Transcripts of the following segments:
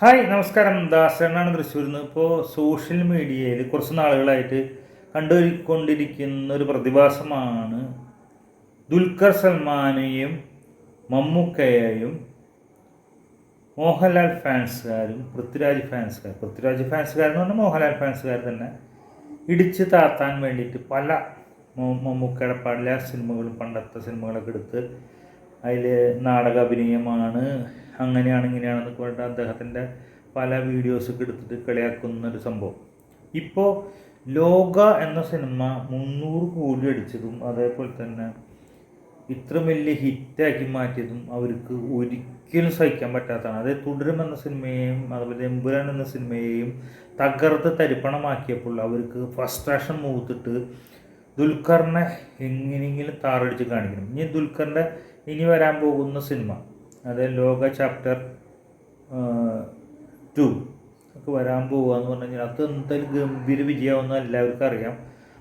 Hi നമസ്കാരം. ദാസനാണ് തൃശ്ശൂരിൽ നിന്ന് ഇപ്പോൾ സോഷ്യൽ മീഡിയയിൽ കുറച്ച് നാളുകളായിട്ട് കണ്ടുകൊണ്ടിരിക്കുന്ന ഒരു പ്രതിഭാസമാണ് ദുൽഖർ സൽമാനെയും മമ്മൂക്കയെയും മോഹൻലാൽ ഫാൻസുകാരും പൃഥ്വിരാജ് ഫാൻസുകാർ. പൃഥ്വിരാജ് ഫാൻസുകാർ എന്ന് പറഞ്ഞാൽ മോഹൻലാൽ ഫാൻസുകാർ തന്നെ ഇടിച്ച് താത്താൻ വേണ്ടിയിട്ട് പല മമ്മൂ- മമ്മൂക്കയുടെ പല സിനിമകളും പണ്ടത്തെ സിനിമകളൊക്കെ എടുത്ത് അതിൽ നാടക അഭിനയമാണ് അങ്ങനെയാണ് ഇങ്ങനെയാണെന്നൊക്കെ പറഞ്ഞിട്ട് അദ്ദേഹത്തിന്റെ പല വീഡിയോസൊക്കെ എടുത്തിട്ട് കളിയാക്കുന്ന ഒരു സംഭവം. ഇപ്പോൾ ലോക എന്ന സിനിമ മുന്നൂറ് കോടി അടിച്ചതും അതേപോലെ തന്നെ ഇത്ര വലിയ ഹിറ്റാക്കി മാറ്റിയതും അവർക്ക് ഒരിക്കലും സഹിക്കാൻ പറ്റാത്തതാണ്. അതായത് തുടരും എന്ന സിനിമയെയും അതുപോലെ എമ്പുരാൻ എന്ന സിനിമയെയും തകർത്ത് തരിപ്പണമാക്കിയപ്പോൾ അവർക്ക് ഫസ്ട്രാഷൻ മൂത്തിട്ട് ദുൽഖറിനെ എങ്ങനെയെങ്കിലും താറടിച്ച് കാണിക്കണം. ഇനി ദുൽഖറിന്റെ ഇനി വരാൻ പോകുന്ന സിനിമ അതായത് ലോക ചാപ്റ്റർ ടു ഒക്കെ വരാൻ പോകുക എന്ന് പറഞ്ഞു കഴിഞ്ഞാൽ അത് എന്തായാലും ഗംഭീര വിജയമാവുന്ന എല്ലാവർക്കും അറിയാം.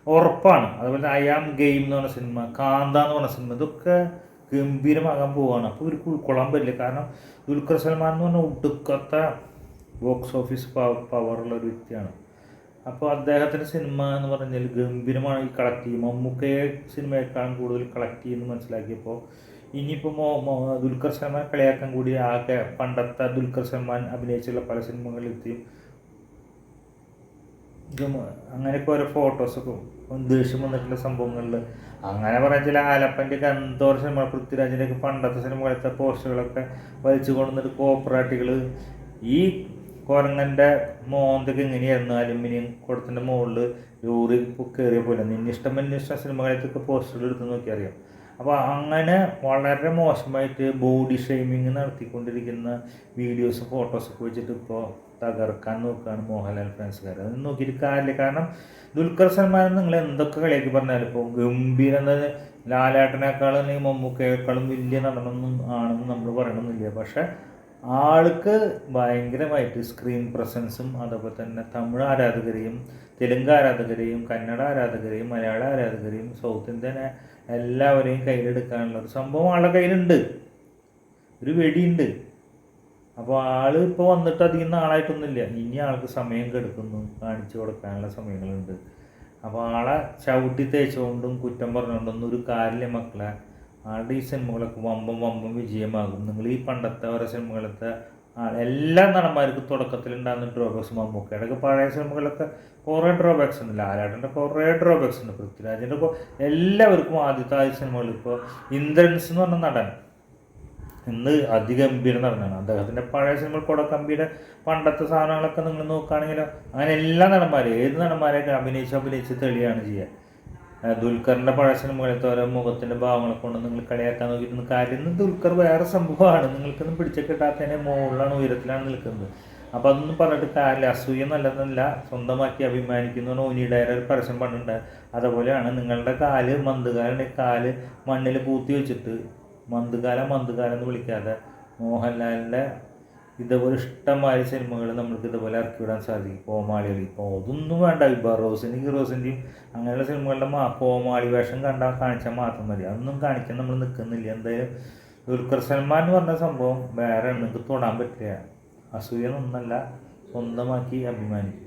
ഉറപ്പാണ്. അതുപോലെ ഐ ആം ഗെയിം എന്ന് പറഞ്ഞ സിനിമ കാന്ത എന്ന് പറഞ്ഞ സിനിമ ഇതൊക്കെ ഗംഭീരമാകാൻ പോവുകയാണ് അപ്പോൾ ഇവർക്ക് ഉൾക്കൊള്ളാൻ പറ്റില്ല. കാരണം ദുൽഖർ സൽമാൻ എന്ന് പറഞ്ഞാൽ ഒടുക്കത്തെ ബോക്സ് ഓഫീസ് പവറുള്ള ഒരു വ്യക്തിയാണ്. അപ്പോൾ അദ്ദേഹത്തിന്റെ സിനിമ എന്ന് പറഞ്ഞാൽ ഗംഭീരമാണ് ഈ കളക്ട് ചെയ്യും മമ്മൂക്കയെ സിനിമയെക്കാളും കൂടുതൽ കളക്ട് ചെയ്യുമെന്ന് മനസ്സിലാക്കിയപ്പോൾ ഇനിയിപ്പോൾ മോ മോ- ദുൽഖർ സൽമാൻ കളിയാക്കാൻ കൂടി ആകെ പണ്ടത്തെ ദുൽഖർ സൽമാൻ അഭിനയിച്ചുള്ള പല സിനിമകളിലെത്തിയും. ഇതും അങ്ങനെയൊക്കെ ഓരോ ഫോട്ടോസൊക്കെ ദേഷ്യം വന്നിട്ടുള്ള സംഭവങ്ങളിൽ അങ്ങനെ പറയാൻ ചില ആലപ്പന്റെ ഒക്കെ എന്തോരം സിനിമ പൃഥ്വിരാജിന്റെ ഒക്കെ പണ്ടത്തെ സിനിമകളത്തെ പോസ്റ്ററുകളൊക്കെ വലിച്ചു കൊണ്ടുവന്നിട്ട് കോപ്പറാട്ടികൾ ഈ കുരങ്ങന്റെ മോന്തൊക്കെ എങ്ങനെയായിരുന്നു അലുമിനിയം കുടത്തിന്റെ മുകളിൽ ലോറി കയറിയ പോലെ? നിന്നിഷ്ടം എന്നിഷ്ടം സിനിമകളത്തൊക്കെ പോസ്റ്ററുകൾ എടുത്ത് നോക്കി അറിയാം. അപ്പോൾ അങ്ങനെ വളരെ മോശമായിട്ട് ബോഡി ഷെയ്മിങ് നടത്തിക്കൊണ്ടിരിക്കുന്ന വീഡിയോസും ഫോട്ടോസൊക്കെ വെച്ചിട്ട് ഇപ്പോൾ തകർക്കാൻ നോക്കുകയാണ് മോഹൻലാൽ ഫാൻസുകാർ അത് നോക്കിയിട്ട് കാര്യമില്ല. കാരണം ദുൽഖർ സൽമാൻ നിങ്ങൾ എന്തൊക്കെ കളിയാക്കി പറഞ്ഞാലും ഇപ്പോൾ ഗംഭീര എന്താ ലാലേട്ടനേക്കാളും അല്ലെങ്കിൽ മമ്മൂക്കയേക്കാളും വലിയ നടനൊന്നും ആണെന്ന് നമ്മൾ പറയണമെന്നില്ല പക്ഷേ ആൾക്ക് ഭയങ്കരമായിട്ട് സ്ക്രീൻ പ്രസൻസും അതേപോലെ തന്നെ തമിഴ് ആരാധകരെയും തെലുങ്ക് ആരാധകരെയും കന്നഡ ആരാധകരെയും മലയാള ആരാധകരെയും സൗത്ത് ഇന്ത്യൻ എല്ലാവരെയും കയ്യിലെടുക്കാനുള്ള ഒരു സംഭവം ആളുടെ കയ്യിലുണ്ട്. ഒരു വെടിയുണ്ട്. അപ്പോൾ ആൾ ഇപ്പോൾ വന്നിട്ട് അധികം നാളായിട്ടൊന്നുമില്ല ഇനി ആൾക്ക് സമയം കെടുക്കുന്നു. കാണിച്ചു കൊടുക്കാനുള്ള സമയങ്ങളുണ്ട്. അപ്പോൾ ആളെ ചവിട്ടി തേച്ചുകൊണ്ടും കുറ്റം പറഞ്ഞുകൊണ്ടൊന്നും ഒരു കാര്യമില്ല മക്കളെ. ആളുടെ ഈ സിനിമകളൊക്കെ വമ്പം വമ്പം വിജയമാകും. നിങ്ങൾ ഈ പണ്ടത്തെ ഓരോ സിനിമകളത്തെ എല്ലാ നടന്മാർക്കും തുടക്കത്തിൽ ഉണ്ടാകുന്ന ഡ്രോബാക്സ് മമ്മൂക്കയുടെ പഴയ സിനിമകളൊക്കെ കുറേ ഡ്രോബാക്സ് ഉണ്ട്. ലാലാട്ടന്റെ കുറേ ഡ്രോബാക്സ് ഉണ്ട്. പൃഥ്വിരാജിന്റെ എല്ലാവർക്കും ആദ്യത്തെ ആദ്യ സിനിമകൾ ഇപ്പോൾ ഇന്ദ്രൻസ് എന്ന് പറഞ്ഞ നടൻ. ഇന്ന് അതിഗംഭീര നടനാണ്. അദ്ദേഹത്തിന്റെ പഴയ സിനിമ കൊടക്കമ്പിയുടെ പണ്ടത്തെ സാധനങ്ങളൊക്കെ നിങ്ങൾ നോക്കുകയാണെങ്കിലും അങ്ങനെ എല്ലാ നടന്മാരും ഏത് നടന്മാരെയൊക്കെ അഭിനയിച്ച് അഭിനയിച്ച് തെളിയാണ് ചെയ്യുക. ദുൽഖറിന്റെ പഴയ മുകളിലത്തെ ഓരോ മുഖത്തിന്റെ ഭാവങ്ങളെ കൊണ്ട് നിങ്ങൾ കളിയാക്കാൻ നോക്കിയിട്ട് കാര്യം ദുൽഖർ വേറെ സംഭവമാണ്. നിങ്ങൾക്കൊന്നും പിടിച്ച കിട്ടാത്തതിന്റെ മുകളിലാണ് ഉയരത്തിലാണ് നിൽക്കുന്നത്. അപ്പോൾ അതൊന്നും പറഞ്ഞിട്ട് കാര്യമില്ല. അസൂയ നല്ലതല്ല. സ്വന്തമാക്കി അഭിമാനിക്കുന്നു ഓനിയുടെ ഒരു പരസ്യം പണ്ടുണ്ട് അതുപോലെയാണ് നിങ്ങളുടെ കാൽ മന്തുകാലുടെ കാൽ മണ്ണിൽ പൂത്തി വെച്ചിട്ട് മന്ദുകാല മന്ദുകാലം എന്ന് വിളിക്കാതെ മോഹൻലാലിന്റെ ഇതേപോലെ ഇഷ്ടമായ സിനിമകൾ നമ്മൾക്ക് ഇതേപോലെ ഇറക്കി വിടാൻ സാധിക്കും. കോമാളികൾ ഇപ്പോൾ അതൊന്നും വേണ്ട. ഇപ്പം റോസിന്റെയും ഹീറോസിന്റെയും അങ്ങനെയുള്ള സിനിമകളുടെ മാ കോമാളി വേഷം കണ്ടാൽ കാണിച്ചാൽ മാത്രം മതി. അതൊന്നും കാണിക്കാൻ നമ്മൾ നിൽക്കുന്നില്ല എന്തായാലും ദുൽഖർ സൽമാൻ എന്ന് പറഞ്ഞ സംഭവം വേറെ നിങ്ങൾക്ക് തൊടാൻ പറ്റില്ല. അസൂയ ഒന്നല്ല സ്വന്തമാക്കി അഭിമാനിക്കും.